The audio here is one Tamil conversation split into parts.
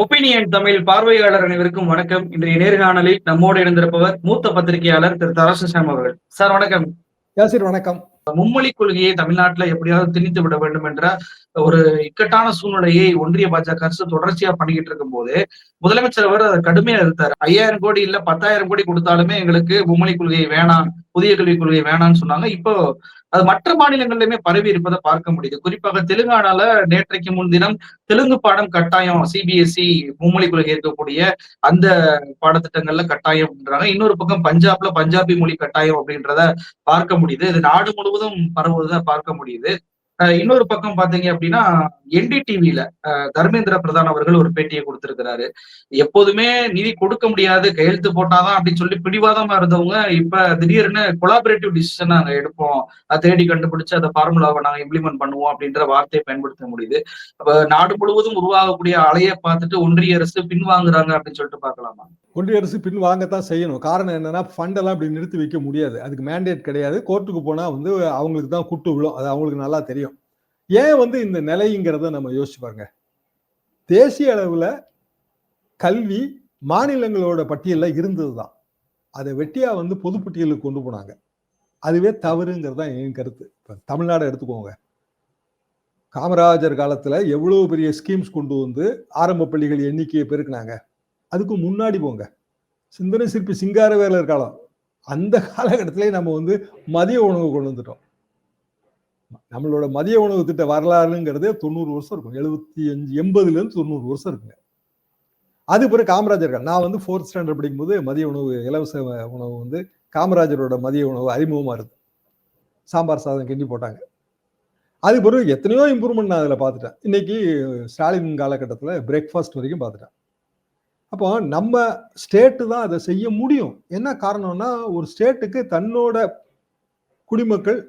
ஒப்பீனியன் தமிழ் பார்வையாளர் அனைவருக்கும் வணக்கம். இன்றைய நேர்காணலில் நம்மோடு இணைந்திருப்பவர் மூத்த பத்திரிகையாளர் திரு தரசுசாம் அவர்கள். சார் வணக்கம். யாசிர் வணக்கம். மும்மொழி கொள்கையை தமிழ்நாட்டுல எப்படியாவது திணித்து விட வேண்டும் என்ற ஒரு இக்கட்டான சூழ்நிலையை ஒன்றிய பாஜக அரசு தொடர்ச்சியா பண்ணிக்கிட்டு இருக்கும் போது முதலமைச்சர் அவர் அதை கடுமையா இருந்தார் ஐயாயிரம் கோடி இல்ல பத்தாயிரம் கோடி கொடுத்தாலுமே எங்களுக்கு மும்மொழி கொள்கை வேணாம் புதிய கல்விக் கொள்கை வேணாம்னு சொன்னாங்க. இப்போ அது மற்ற மாநிலங்களிலுமே பரவி இருப்பதை பார்க்க முடியுது. குறிப்பாக தெலுங்கானால நேற்றைக்கு முன்தினம் தெலுங்கு பாடம் கட்டாயம் சிபிஎஸ்இ மும்மொழி கொள்கை இருக்கக்கூடிய அந்த பாடத்திட்டங்கள்ல கட்டாயம்ன்றாங்க இன்னொரு பக்கம் பஞ்சாப்ல பஞ்சாபி மொழி கட்டாயம் அப்படின்றத பார்க்க முடியுது. இது நாடு முழுவதும் பரவுவதை பார்க்க முடியுது. இன்னொரு பக்கம் பாத்தீங்க அப்படின்னா என்டிடிவில தர்மேந்திர பிரதான் அவர்கள் ஒரு பேட்டியை கொடுத்திருக்கிறாரு. எப்போதுமே நிதி கொடுக்க முடியாது கையெழுத்து போட்டாதான் அப்படின்னு சொல்லி பிடிவாதமா இருந்தவங்க இப்ப திடீர்னு கொலாபரேட்டிவ் டிசிஷன் நாங்க எடுப்போம். அதை தேடி கண்டுபிடிச்சு அந்த ஃபார்முலாவை நாங்க இம்ப்ளிமெண்ட் பண்ணுவோம் அப்படின்ற வார்த்தையை பயன்படுத்த முடியுது. அப்ப நாடு முழுவதும் உருவாகக்கூடிய அலையை பார்த்துட்டு ஒன்றிய அரசு பின்வாங்குறாங்க அப்படின்னு சொல்லிட்டு பார்க்கலாமா? ஒன்றிய அரசு பின் வாங்கத்தான் செய்யணும். காரணம் என்னன்னா ஃபண்டெல்லாம் அப்படி இப்படி நிறுத்தி வைக்க முடியாது. அதுக்கு மேண்டேட் கிடையாது. கோர்ட்டுக்கு போனா வந்து அவங்களுக்கு தான் குட்டு விழும். அது அவங்களுக்கு நல்லா தெரியும். ஏன் வந்து இந்த நிலைங்கிறத நம்ம யோசிச்சு பாருங்க. தேசிய அளவில் கல்வி மாநிலங்களோட பட்டியலில் இருந்தது தான் அதை வெட்டியாக வந்து பொதுப்பட்டியலுக்கு கொண்டு போனாங்க. அதுவே தவறுங்கிறது தான் என் கருத்து. இப்போ தமிழ்நாடை எடுத்துக்கோங்க. காமராஜர் காலத்தில் எவ்வளோ பெரிய ஸ்கீம்ஸ் கொண்டு வந்து ஆரம்ப பள்ளிகள் எண்ணிக்கையை பெருக்கினாங்க. அதுக்கு முன்னாடி போங்க. சிந்தனை சிற்பி சிங்காரவேலர் காலம். அந்த காலகட்டத்திலே நம்ம வந்து மதிய உணவு கொண்டு வந்துட்டோம். நம்மளோட மதிய உணவு திட்ட வரலாறுங்கிறதே தொண்ணூறு வருஷம் இருக்கும். எழுபத்தி அஞ்சு எண்பதுலேருந்து தொண்ணூறு வருஷம் இருக்குங்க. அது பிறகு காமராஜர் நான் வந்து ஃபோர்த் ஸ்டாண்டர்ட் படிக்கும்போது மதிய உணவு இலவச உணவு வந்து காமராஜரோட மதிய உணவு அறிமுகமாக இருக்கு சாம்பார் சாதம் கிண்டி போட்டாங்க. அது பிறகு எத்தனையோ இம்ப்ரூவ்மெண்ட் நான் அதில் பார்த்துட்டேன். இன்னைக்கு ஸ்டாலின் காலகட்டத்தில் பிரேக்ஃபாஸ்ட் வரைக்கும் பார்த்துட்டேன். அப்போ நம்ம ஸ்டேட்டு தான் அதை செய்ய முடியும். என்ன காரணம்னா ஒரு ஸ்டேட்டுக்கு தன்னோட குடிமக்கள்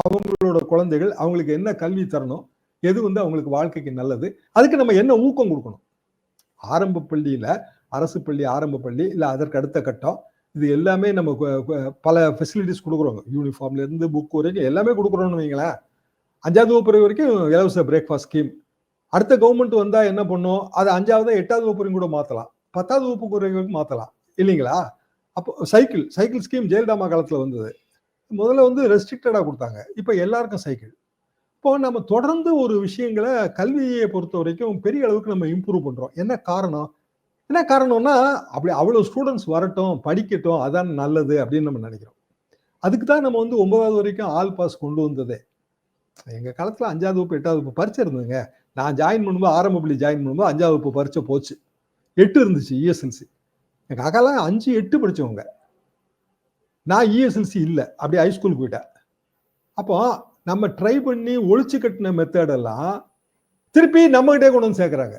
அவங்களோட குழந்தைகள் அவங்களுக்கு என்ன கல்வி தரணும்? எது வந்து அவங்களுக்கு வாழ்க்கைக்கு நல்லது? அதுக்கு நம்ம என்ன ஊக்கம் கொடுக்கணும்? ஆரம்ப பள்ளியில் அரசு பள்ளி ஆரம்ப பள்ளி இல்லை அதற்கு அடுத்த கட்டம் இது எல்லாமே நம்ம பல ஃபெசிலிட்டிஸ் கொடுக்குறோங்க யூனிஃபார்ம்லேருந்து புக் வரைக்கும் எல்லாமே கொடுக்குறோம்னு வைங்களேன். அஞ்சாவது வகுப்பு வரைக்கும் இலவச பிரேக்ஃபாஸ்ட் ஸ்கீம் அடுத்த கவர்மெண்ட் வந்தால் என்ன பண்ணும்? அதை அஞ்சாவது எட்டாவது வகுப்பு வரைக்கும் கூட மாற்றலாம் பத்தாவது வகுப்பு வரைக்கும் மாற்றலாம் இல்லைங்களா? அப்போ சைக்கிள் சைக்கிள் ஸ்கீம் ஜெயலலிதாமா காலத்தில் வந்தது. முதல்ல வந்து ரெஸ்ட்ரிக்டடாக கொடுத்தாங்க. இப்போ எல்லாருக்கும் சைக்கிள் இப்போ நம்ம தொடர்ந்து ஒரு விஷயங்களை கல்வியை பொறுத்த வரைக்கும் பெரிய அளவுக்கு நம்ம இம்ப்ரூவ் பண்ணுறோம் என்ன காரணம்? என்ன காரணம்னா அப்படி அவ்வளோ ஸ்டூடெண்ட்ஸ் வரட்டும் படிக்கட்டும் அதான் நல்லது அப்படின்னு நம்ம நினைக்கிறோம். அதுக்கு தான் நம்ம வந்து ஒன்பதாவது வரைக்கும் ஆல் பாஸ் கொண்டு வந்ததே. எங்கள் காலத்தில் அஞ்சாவது வகுப்பு எட்டாவது வகுப்பு பரிச்சை இருந்ததுங்க நான் ஜாயின் பண்ணும்போது ஆரம்ப பள்ளி ஜாயின் பண்ணும்போது அஞ்சாவது வகுப்பு பரிச்சை போச்சு. எட்டு இருந்துச்சு இஎஸ்எல்சி எங்கள் அக்காலாம் அஞ்சு எட்டு படித்தவங்க நான் இஎஸ்எல்சி இல்லை. அப்படியே ஹைஸ்கூல் போயிட்டேன். அப்போ நம்ம ட்ரை பண்ணி ஒழிச்சு கட்டின மெத்தடெல்லாம் திருப்பி நம்மகிட்டே கொண்டு வந்து சேர்க்குறாங்க.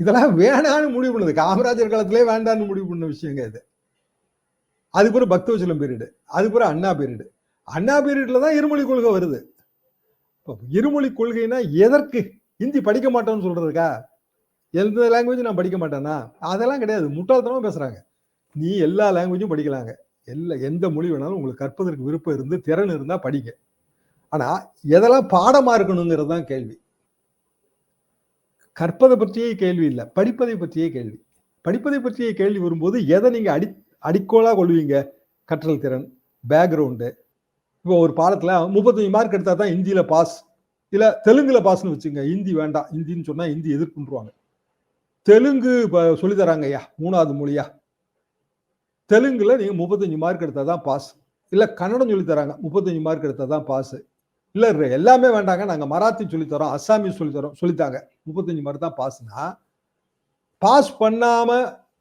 இதெல்லாம் வேணான்னு முடிவு பண்ணுது. காமராஜர் காலத்திலே வேண்டான்னு முடிவு பண்ண விஷயங்க இது. அது பிறகு பக்தவச்சலம் பீரியடு அது பிறகு அண்ணா பீரியடு அண்ணா பீரியடில் தான் இருமொழி கொள்கை வருது. இருமொழி கொள்கைனா எதற்கு? ஹிந்தி படிக்க மாட்டோம்னு சொல்றதுக்கா? எந்த லாங்குவேஜ் நான் படிக்க மாட்டேன்னா அதெல்லாம் கிடையாது. முட்டாள்தனமாக பேசுகிறாங்க நீ எல்லா லாங்குவேஜும் படிக்கலாங்க. எல்லா எந்த மொழி வேணாலும் உங்களுக்கு கற்பதற்கு விருப்பம் இருந்து திறன் இருந்தா படிங்க. ஆனா எதெல்லாம் பாடமா இருக்கணுங்கிறது தான் கேள்வி. கற்பதை பற்றியே கேள்வி இல்லை படிப்பதை பற்றியே கேள்வி. படிப்பதை பற்றிய கேள்வி வரும்போது எதை நீங்க அடி அடிக்கோலா கொள்வீங்க? கற்றல் திறன் பேக்ரவுண்டு இப்போ ஒரு பாடத்தில் முப்பத்தஞ்சு மார்க் எடுத்தால் தான் ஹிந்தியில பாஸ் இல்ல தெலுங்குல பாஸ்னு வச்சுங்க ஹிந்தி வேண்டாம். ஹிந்தின்னு சொன்னா ஹிந்தி எதிர்ப்புன்றுவாங்க தெலுங்கு இப்போ தராங்க ஐயா மூணாவது மொழியா. தெலுங்குல நீங்க முப்பத்தஞ்சு மார்க் எடுத்தா தான் பாஸ் இல்ல கன்னடம் சொல்லி தராங்க முப்பத்தஞ்சு மார்க் எடுத்தா தான் பாஸ் இல்ல எல்லாமே வேண்டாங்க நாங்க மராத்தி சொல்லி தரோம் அஸ்ஸாமி சொல்லி தரோம் சொல்லித்தாங்க. முப்பத்தஞ்சு மார்க் தான் பாஸ்னா பாஸ் பண்ணாம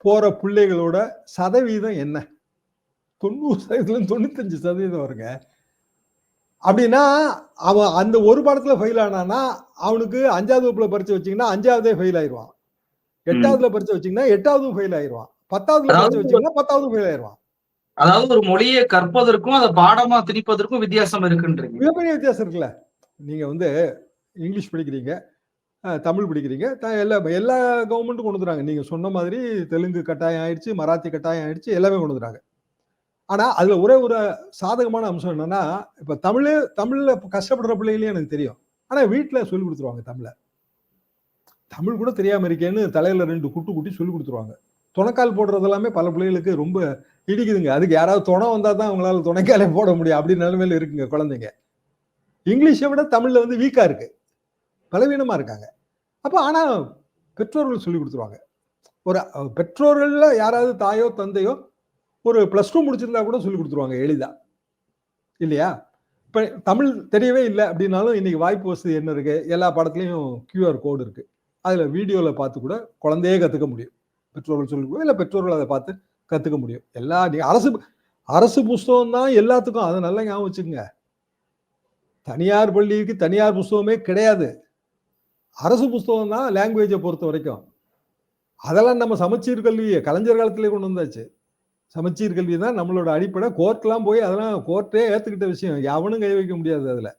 போற பிள்ளைகளோட சதவீதம் என்ன? தொண்ணூறு சதவீதம் தொண்ணூத்தஞ்சு சதவீதம் வருங்க. அப்படின்னா அவன் அந்த ஒரு பாடத்துல ஃபெயில் ஆனானா அவனுக்கு அஞ்சாவது வகுப்புல பரிச்சை வச்சீங்கன்னா அஞ்சாவதே ஃபெயில் ஆயிடுவான் எட்டாவதுல பரிச்சை வச்சீங்கன்னா எட்டாவது ஃபெயில் ஆயிடுவான் வச்சீங்கன்னா பத்தாவது ஃபெயில் ஆயிடுவான் அதாவது ஒரு மொழியை கற்பதற்கும் அதை பாடமா திணிப்பதற்கும் வித்தியாசம் இருக்குன்றீங்க. மிகப்பெரிய வித்தியாசம் இருக்குல்ல. நீங்க வந்து இங்கிலீஷ் படிக்கிறீங்க தமிழ் படிக்கிறீங்க எல்லா எல்லா கவர்மெண்ட்டும் கொண்டு வந்துறாங்க நீங்க சொன்ன மாதிரி தெலுங்கு கட்டாயம் ஆயிடுச்சு மராத்தி கட்டாயம் ஆயிடுச்சு எல்லாமே கொண்டு வந்துறாங்க ஆனா அதுல ஒரே ஒரு சாதகமான அம்சம் என்னன்னா இப்ப தமிழ் தமிழ்ல கஷ்டப்படுற பிள்ளைகளையும் எனக்கு தெரியும். ஆனா வீட்டுல சொல்லி கொடுத்துருவாங்க தமிழ. தமிழ் கூட தெரியாம இருக்கேன்னு தலையில ரெண்டு குட்டு குட்டி சொல்லி கொடுத்துருவாங்க. துணைக்கால் போடுறது எல்லாமே பல பிள்ளைகளுக்கு ரொம்ப இடிக்குதுங்க. அதுக்கு யாராவது துணை வந்தா தான் அவங்களால துணைக்காலே போட முடியும். அப்படின்னு நிலைமையில இருக்குங்க குழந்தைங்க. இங்கிலீஷை விட தமிழ்ல வந்து வீக்கா இருக்கு. பலவீனமா இருக்காங்க. அப்ப ஆனா பெற்றோர்கள் சொல்லி கொடுத்துருவாங்க. ஒரு பெற்றோர்களில் யாராவது தாயோ தந்தையோ ஒரு பிளஸ் டூ முடிச்சிருந்தா கூட சொல்லி கொடுத்துருவாங்க எளிதா. இல்லையா? இப்ப தமிழ் தெரியவே இல்லை அப்படின்னாலும் இன்னைக்கு வாய்ப்பு வசதி என்ன இருக்கு? எல்லா படத்துலையும் கியூஆர் கோடு இருக்கு. அதுல வீடியோல பார்த்து கூட குழந்தையே கத்துக்க முடியும். பெற்றோர்கள் சொல்லி இல்லை பெற்றோர்கள் அதை பார்த்து கற்றுக்க முடியும். எல்லா நீ- அரசு அரசு புஸ்தகம் தான் எல்லாத்துக்கும். அதை நல்லா ஞாபகம் வச்சுக்கோங்க. தனியார் பள்ளிக்கு தனியார் புஸ்தகமே கிடையாது. அரசு புஸ்தகம் தான் லாங்குவேஜை பொறுத்த வரைக்கும். அதெல்லாம் நம்ம சமச்சீர் கல்வியை கலைஞர் காலத்திலே கொண்டு வந்தாச்சு. சமச்சீர் கல்வி தான் நம்மளோட அடிப்படை. கோர்ட்லாம் போய் அதெல்லாம் கோர்ட்டே ஏற்றுக்கிட்ட விஷயம். எவனும் கை வைக்க முடியாது அதில்.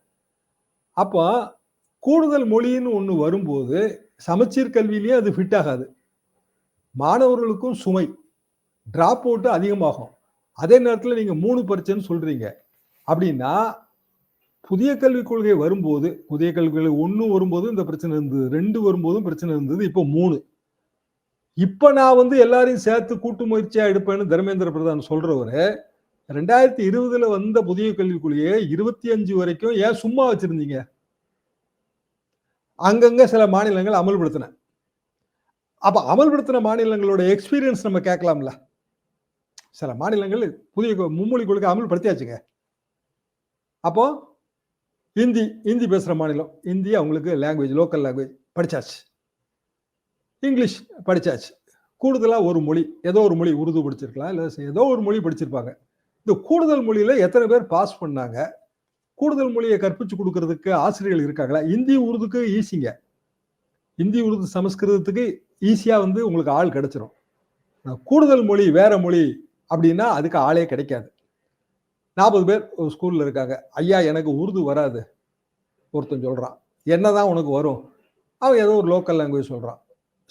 அப்போ கூடுதல் மொழின்னு ஒன்று வரும்போது சமச்சீர் கல்வியிலேயே அது ஃபிட் ஆகாது. மாணவர்களுக்கும் சுமை. ட்ராப் அவுட்டு அதிகமாகும். அதே நேரத்தில் நீங்கள் மூணு பரீட்சைன்னு சொல்கிறீங்க அப்படின்னா புதிய கல்விக் கொள்கை வரும்போது புதிய கல்விக் கொள்கை ஒன்று வரும்போது இந்த பிரச்சனை இருந்தது ரெண்டு வரும்போதும் பிரச்சனை இருந்தது இப்போ மூணு. இப்போ நான் வந்து எல்லாரையும் சேர்த்து கூட்டு முயற்சியாக எடுப்பேன்னு தர்மேந்திர பிரதான் சொல்கிறவர் ரெண்டாயிரத்தி இருபதுல வந்த புதிய கல்விக் கொள்கையை இருபத்தி அஞ்சு வரைக்கும் ஏன் சும்மா வச்சிருந்தீங்க? அங்கங்க சில மாநிலங்கள் அமல்படுத்தின. அப்போ அமல்படுத்தின மாநிலங்களோட எக்ஸ்பீரியன்ஸ் நம்ம கேட்கலாம்ல. சில மாநிலங்கள் புதிய மும்மொழி கொள்கை அமல்படுத்தியாச்சுங்க. அப்போ ஹிந்தி ஹிந்தி பேசுகிற மாநிலம் ஹிந்தி அவங்களுக்கு லாங்குவேஜ் லோக்கல் லாங்குவேஜ் படிச்சாச்சு. இங்கிலீஷ் படித்தாச்சு கூடுதலாக ஒரு மொழி ஏதோ ஒரு மொழி உருது படிச்சிருக்கலாம் இல்லை ஏதோ ஒரு மொழி படிச்சிருப்பாங்க. இந்த கூடுதல் மொழியில் எத்தனை பேர் பாஸ் பண்ணாங்க? கூடுதல் மொழியை கற்பிச்சு கொடுக்கறதுக்கு ஆசிரியர்கள் இருக்காங்களா? இந்தி உருதுக்கு ஈஸிங்க இந்தி உருது சமஸ்கிருதத்துக்கு ஈஸியாக வந்து உங்களுக்கு ஆள் கிடைச்சிரும். கூடுதல் மொழி வேற மொழி அப்படின்னா அதுக்கு ஆளே கிடைக்காது. நாற்பது பேர் ஒரு ஸ்கூலில் இருக்காங்க. ஐயா எனக்கு உருது வராது. ஒருத்தன் சொல்கிறான் என்ன தான் உனக்கு வரும்? அவன் ஏதோ ஒரு லோக்கல் லாங்குவேஜ் சொல்கிறான்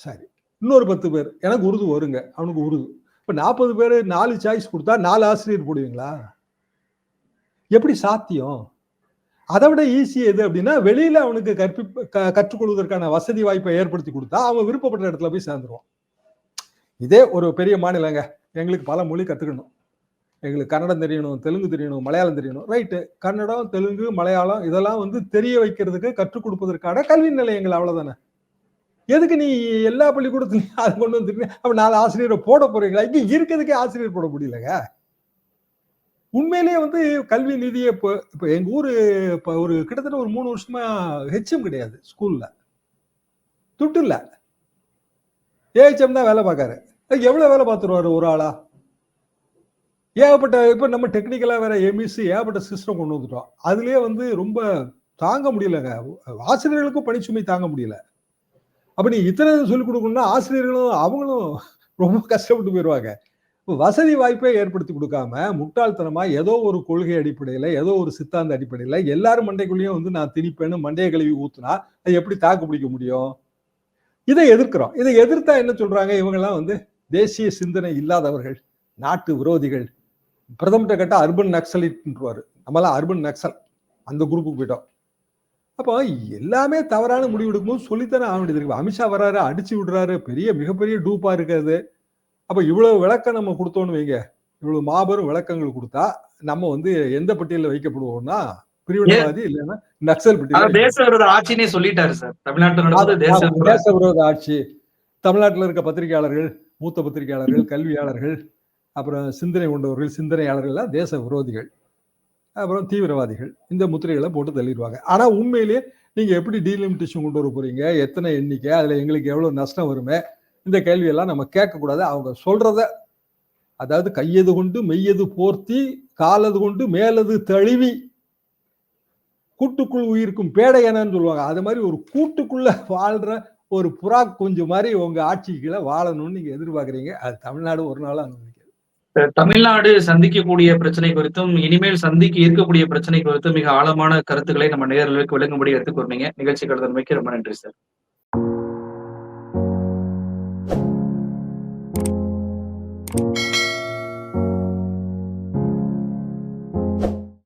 சரி. இன்னொரு பத்து பேர். எனக்கு உருது வருங்க. அவனுக்கு உருது. இப்போ நாற்பது பேர் நாலு சாய்ஸ் கொடுத்தா நாலு ஆசிரியர் போடுவீங்களா? எப்படி சாத்தியம்? அதை விட ஈஸி எது அப்படின்னா வெளியில அவனுக்கு கற்பி க- கற்றுக்கொள்வதற்கான வசதி வாய்ப்பை ஏற்படுத்தி கொடுத்தா அவன் விருப்பப்பட்ட இடத்துல போய் சேர்ந்துருவான். இதே ஒரு பெரிய மாநிலங்க. எங்களுக்கு பல மொழி கத்துக்கணும். எங்களுக்கு கன்னடம் தெரியணும் தெலுங்கு தெரியணும் மலையாளம் தெரியணும். ரைட்டு கன்னடம் தெலுங்கு மலையாளம் இதெல்லாம் வந்து தெரிய வைக்கிறதுக்கு கற்றுக் கொடுப்பதற்கான கல்வி நிலையங்கள் அவ்வளவுதானே. எதுக்கு நீ எல்லா பள்ளிக்கூடத்துலையும் அது கொண்டு வந்துட்டு அப்ப நாலு ஆசிரியரை போட போறீங்களா? இங்க இருக்கிறதுக்கே ஆசிரியர் போட முடியலங்க. உண்மையிலேயே வந்து கல்வி நிதியை இப்போ இப்போ எங்கள் ஊர் இப்போ ஒரு கிட்டத்தட்ட ஒரு மூணு வருஷமா ஹெச்எம் கிடையாது ஸ்கூலில் துட்டு இல்லை. ஏஹெச்எம் தான் வேலை பார்க்காரு. எவ்வளோ வேலை பார்த்துருவாரு ஒரு ஆளா? ஏகப்பட்ட இப்போ நம்ம டெக்னிக்கலாக வேற எம்இசி ஏகப்பட்ட சிஸ்டம் கொண்டு வந்துட்டோம். அதுலேயே வந்து ரொம்ப தாங்க முடியலங்க. ஆசிரியர்களுக்கும் பணிச்சுமை தாங்க முடியல. அப்போ நீ இத்தனை சொல்லிக் கொடுக்கணும்னா ஆசிரியர்களும் அவங்களும் ரொம்ப கஷ்டப்பட்டு போயிடுவாங்க வசதி வாய்ப்பை ஏற்படுத்தி கொடுக்காம முட்டாள்தனமா ஏதோ ஒரு கொள்கை அடிப்படையில ஏதோ ஒரு சித்தாந்த அடிப்படையில எல்லாரும் மண்டைக்குள்ளேயும் வந்து நான் திணிப்பேன்னு மண்டையை கழுவி ஊத்துனா அது எப்படி தாக்கு பிடிக்க முடியும்? இதை எதிர்க்கிறோம். இதை எதிர்த்தா என்ன சொல்றாங்க? இவங்கெல்லாம் வந்து தேசிய சிந்தனை இல்லாதவர்கள் நாட்டு விரோதிகள். பிரதமர்கிட்ட கேட்டால் அர்பன் நக்சலிட்ன்றவாரு. நம்மளாம் அர்பன் நக்சல். அந்த குரூப்புக்கு போயிட்டோம். அப்போ எல்லாமே தவறான முடிவு எடுக்கும்போது சொல்லித்தானே ஆக வேண்டியது இருக்கு. அமித்ஷா வர்றாரு அடிச்சு விடுறாரு. பெரிய மிகப்பெரிய டூப்பா இருக்காது அப்ப இவ்வளவு விளக்கம் நம்ம கொடுத்தோன்னு வைங்க. இவ்வளவு மாபெரும் விளக்கங்கள் கொடுத்தா நம்ம வந்து எந்த பட்டியலில் வைக்கப்படுவோம்னா? பிரிவினைவாதி இல்லைன்னா நக்சல் பட்டியல் தேச விரோத ஆட்சினே சொல்லிட்டாரு சார். தமிழ்நாட்டுல நடந்தது தேச விரோத தேச விரோத ஆட்சி. தமிழ்நாட்டில் இருக்க பத்திரிகையாளர்கள் மூத்த பத்திரிகையாளர்கள் கல்வியாளர்கள் அப்புறம் சிந்தனை கொண்டவர்கள் சிந்தனையாளர்கள்லாம் தேச விரோதிகள் அப்புறம் தீவிரவாதிகள் இந்த முத்திரைகளை போட்டு தள்ளிடுவாங்க. ஆனா உண்மையிலேயே நீங்க எப்படி டீலிமிட்டேஷன் கொண்டு வர போறீங்க? எத்தனை எண்ணிக்கை? அதுல எங்களுக்கு எவ்வளவு நஷ்டம் வருமே? இந்த கேள்வியெல்லாம் நம்ம கேட்கக்கூடாது. அவங்க சொல்றத அதாவது கையது கொண்டு மெய்யது போர்த்தி காலது கொண்டு மேலது தழுவி கூட்டுக்குள் உயிருக்கும் பேடை என்னன்னு சொல்லுவாங்க. அது மாதிரி ஒரு கூட்டுக்குள்ள வாழ்ற ஒரு புறா குஞ்சு மாதிரி உங்க ஆட்சிக்குள்ள வாழணும்னு நீங்க எதிர்பார்க்கறீங்க. அது தமிழ்நாடு ஒரு நாள் அனுமதிக்காது தமிழ்நாடு சந்திக்கக்கூடிய பிரச்சனை குறித்தும் இனிமேல் சந்திக்க இருக்கக்கூடிய பிரச்சனை குறித்தும் மிக ஆழமான கருத்துக்களை நம்ம நேர்களுக்கு விளங்கும்படி எடுத்துக் கொண்டீங்க நிகழ்ச்சி கடந்த ரொம்ப நன்றி சார்.